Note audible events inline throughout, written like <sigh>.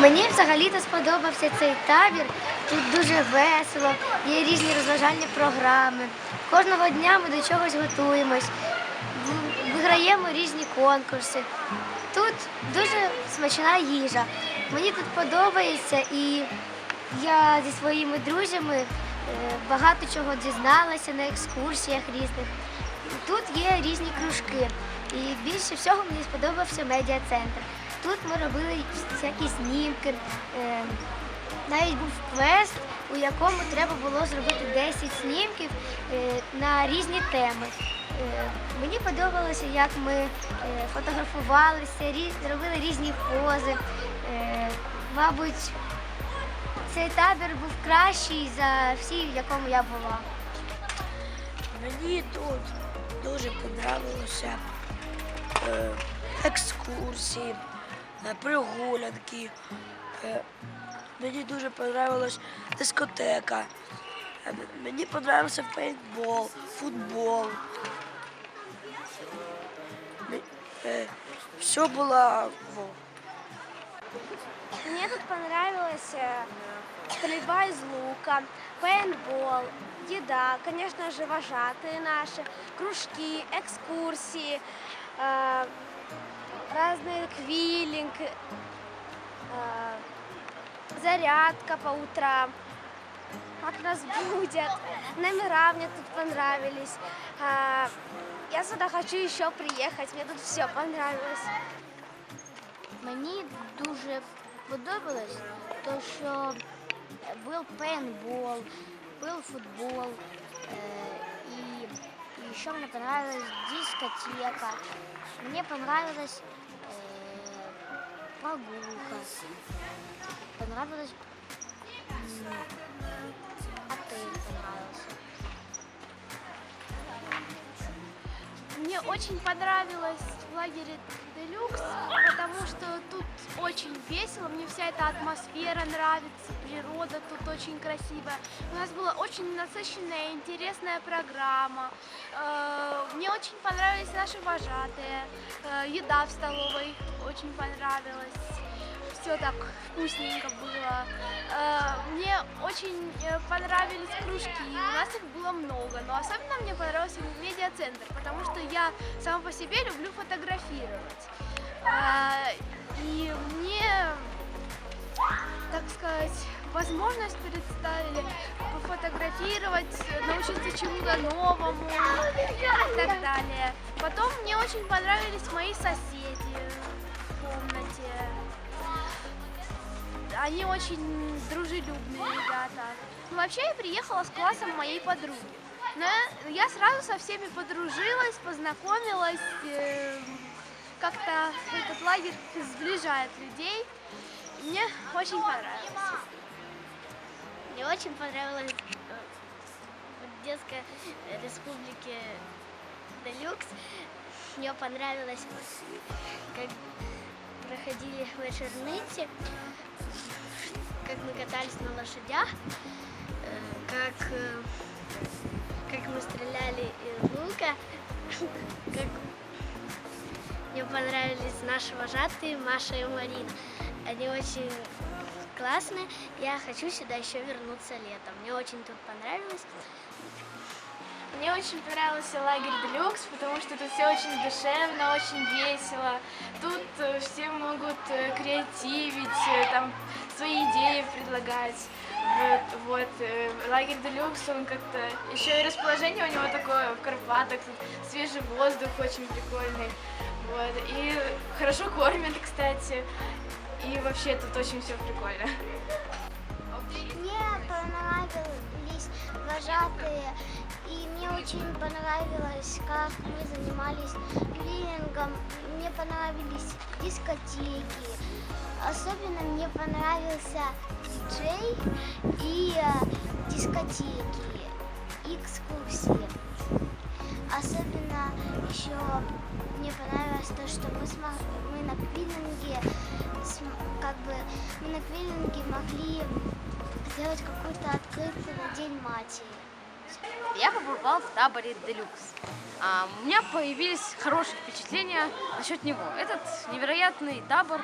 Мені взагалі-то сподобався цей табір. Тут дуже весело, є різні розважальні програми. Кожного дня ми до чогось готуємось, виграємо різні конкурси. Тут дуже смачна їжа. Мені тут подобається і я зі своїми друзями е, багато чого дізналася на екскурсіях різних. Тут є різні кружки. І більше всього мені сподобався медіа-центр. Тут ми робили всякі знімки. е, Навіть був квест, у якому треба було зробити 10 знімків е, на різні теми. Е, Мені подобалося, як ми фотографувалися, робили різні пози. Мабуть, цей табір був кращий за всі, в якому я була. Мені тут дуже подобалося екскурсії, прогулянки. Е, мені дуже подобалась дискотека. Е, мені подобався пейнтбол, футбол. Мі- е, все було во, Мне тут понравилась э, стрельба из лука, пейнтбол, еда, конечно же, вожатые наши, кружки, экскурсии, э, Разные квиллинг, э, зарядка по утрам. Как нас будет. Номера мне тут понравились. А, Я сюда хочу еще приехать, мне тут все понравилось. Мені дуже подобалось, то що був пейнтбол, був футбол, і, і ще мені понравилась дискотека. Мені понравилась е, прогулка. Понравилась м, отель понравился. Мне очень понравилось в лагере Делюкс, потому что тут очень весело, мне вся эта атмосфера нравится, природа тут очень красивая. У нас была очень насыщенная, интересная программа. Э, Мне очень понравились наши вожатые, Э, еда в столовой очень понравилась. Все так вкусненько было. Э, Мне очень э, понравились кружки. У нас их было много, но особенно мне понравился медиацентр, потому что я сама по себе люблю фотографировать. А, И мне, так сказать, возможность представили пофотографировать, научиться чему-то новому и так далее. Потом мне очень понравились мои соседи в комнате. Они очень дружелюбные ребята. Ну, вообще я приехала с классом моей подруги. Но я сразу со всеми подружилась, познакомилась. э, Как-то этот лагерь сближает людей. Мне очень понравилось. Мне очень понравилось э, в детской республике Делюкс. Мне понравилось, как проходили вечерницы, как мы катались на лошадях, э, как, э, как мы стреляли из лука, <laughs> как мне понравились наши вожатые Маша и Марина. Они очень классные. Я хочу сюда еще вернуться летом. Мне очень тут понравилось. Мне очень понравился лагерь Делюкс, потому что тут все очень душевно, очень весело. Тут э, все могут э, креативить, э, там свои идеи предлагать. Вот, вот лагерь Делюкс, он как-то еще и расположение у него такое в Карпатах, тут свежий воздух очень прикольный. Вот, и хорошо кормят, кстати. И вообще тут очень все прикольно. Мне понравились вожатые, и мне очень понравилось, как мы занимались квиллингом. Мне понравились дискотеки. Особенно мне понравился диджей и э, дискотеки, экскурсии. Особенно еще мне понравилось то, что мы, смог- мы на квиллинге, как бы мы на квиллинге могли сделать какую-то открытку на День матери. Я побывал в таборе Делюкс. А, у меня появились хорошие впечатления насчет него. Этот невероятный табор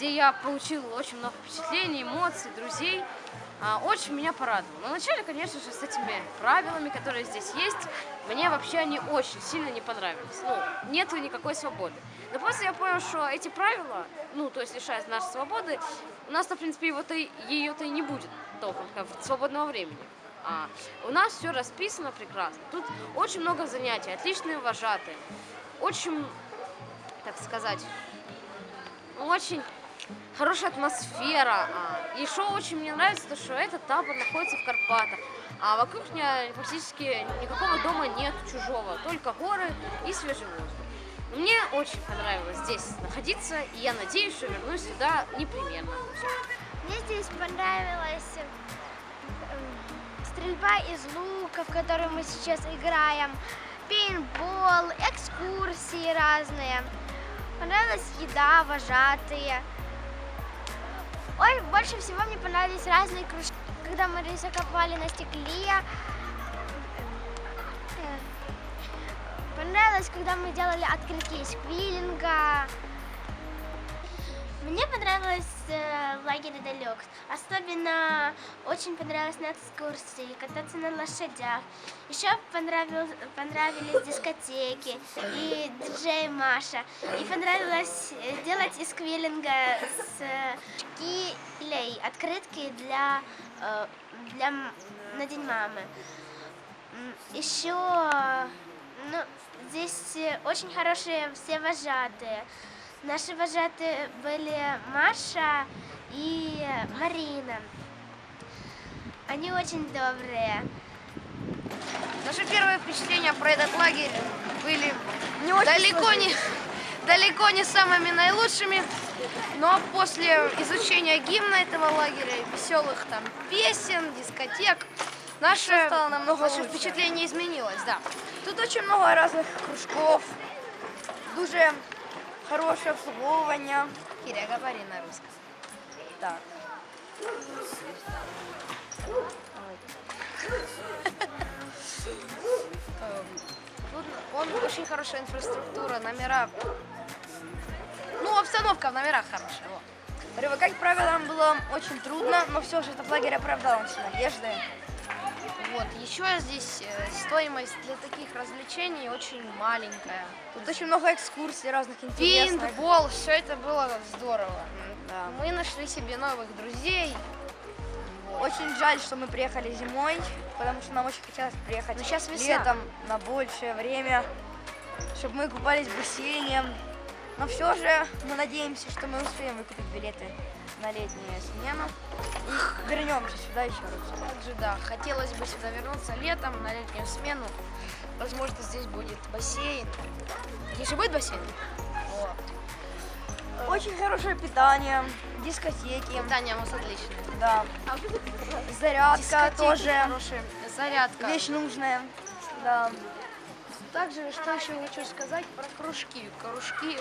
где я получил очень много впечатлений, эмоций, друзей. А, Очень меня порадовало. Но вначале, конечно же, с этими правилами, которые здесь есть, мне вообще они очень сильно не понравились. Ну, нету никакой свободы. Но после я понял, что эти правила, ну, то есть лишают нашей свободы, у нас, в принципе, его-то, ее-то и не будет толком, как свободного времени. А у нас все расписано прекрасно. Тут очень много занятий, отличные вожатые, очень, так сказать, очень хорошая атмосфера. А, что очень мне нравится, то что этот табор находится в Карпатах. А вокруг меня практически никакого дома нет чужого, только горы и свежий воздух. Мне очень понравилось здесь находиться, и я надеюсь, что вернусь сюда непременно. Мне здесь понравилась эм, стрельба из лука, в которую мы сейчас играем, пейнтбол, экскурсии разные. Понравилась еда, вожатые. Ой, больше всего мне понравились разные кружки, когда мы рисовали на стекле. Понравилось, когда мы делали открытки из квиллинга. Мне понравилось э, в Делюкс. Особенно очень понравилось на экскурсии, кататься на лошадях. Еще понравилось, понравились дискотеки и диджей Маша. И понравилось э, делать из квиллинга с э, открытки для, э, для на День мамы. Еще ну, здесь э, очень хорошие все вожатые. Наши вожатые были Маша и Марина. Они очень добрые. Наши первые впечатления про этот лагерь были далеко не, далеко не самыми наилучшими, но после изучения гимна этого лагеря, веселых там песен, дискотек, наше, стало намного наше лучше. впечатление изменилось, да. Тут очень много разних кружков, дуже хороше обслуговування. Киря, говори на русском. Так. <laughs> Тут он очень хорошая инфраструктура, номера. Ну, обстановка в номерах хорошая. вот. Привыкать к правилам было очень трудно, но все же этот лагерь оправдал наши надежды. Вот, еще здесь э, стоимость для таких развлечений очень маленькая. Тут очень много экскурсий разных интересных. Пейнтбол, все это было здорово. Да. Мы нашли себе новых друзей. Очень жаль, что мы приехали зимой, потому что нам очень хотелось приехать Но щас весна. летом на большее время, чтобы мы купались в бассейне. Но все же мы надеемся, что мы успеем выкупить билеты на летнюю смену и вернемся сюда еще раз. Также, да, хотелось бы сюда вернуться летом на летнюю смену. Возможно, здесь будет бассейн. Здесь же будет бассейн? Вот. Очень хорошее питание, дискотеки, Питание у нас отличное. да. Зарядка Дискотеки тоже хорошая. Зарядка. вещь нужная. Да. Также, что еще хочу сказать про кружки. Кружки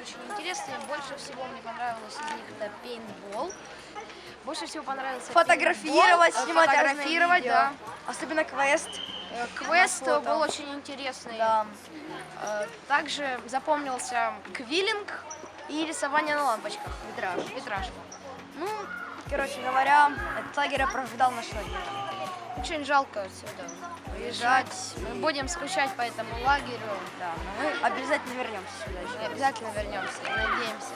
очень интересные. Больше всего мне понравилось из них это пейнтбол. Больше всего понравился Фотографировать, пейнтбол. Э, снимать фотографировать, видео. да. Особенно квест. Э, Квест фото. был очень интересный. Да. Э, Также запомнился квиллинг и рисование на лампочках. Витраж. Витраж. Ну, короче говоря, этот лагерь оправдал наш лагерь. Очень жалко отсюда уезжать. Мы будем скучать по этому лагерю. Да, но мы обязательно вернемся сюда еще. Мы обязательно вернемся, надеемся.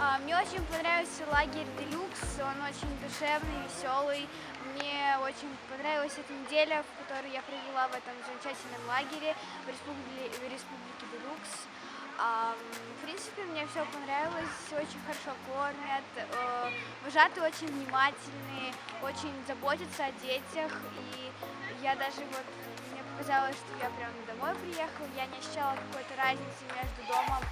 А, Мне очень понравился лагерь Делюкс, он очень душевный, веселый. Мне очень понравилась эта неделя, в которой я провела в этом замечательном лагере в республике, в республике Делюкс. А, В принципе, мне все понравилось, очень хорошо кормят, э, вожатые очень внимательные, очень заботятся о детях. И я даже вот, мне показалось, что я прям домой приехала, я не ощущала какой-то разницы между домом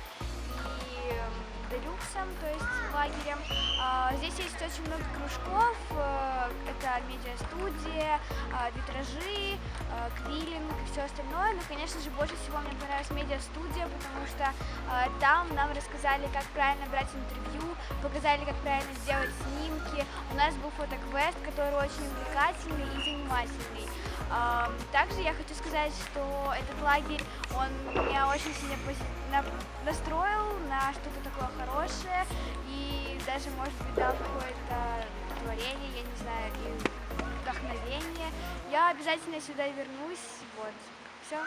и делюксом, то есть лагерем. А, Здесь есть очень много кружков, э, это медиастудия, а, витражи, а, квиллинг и все остальное. Но, конечно же, больше всего мне понравилась медиастудия, потому что там нам рассказали, как правильно брать интервью, показали, как правильно сделать снимки. У нас был фотоквест, который очень увлекательный и занимательный. Также я хочу сказать, что этот лагерь, он меня очень сильно настроил на что-то такое хорошее и даже, может быть, дал какое-то творение, я не знаю, и вдохновение. Я обязательно сюда вернусь, вот, все.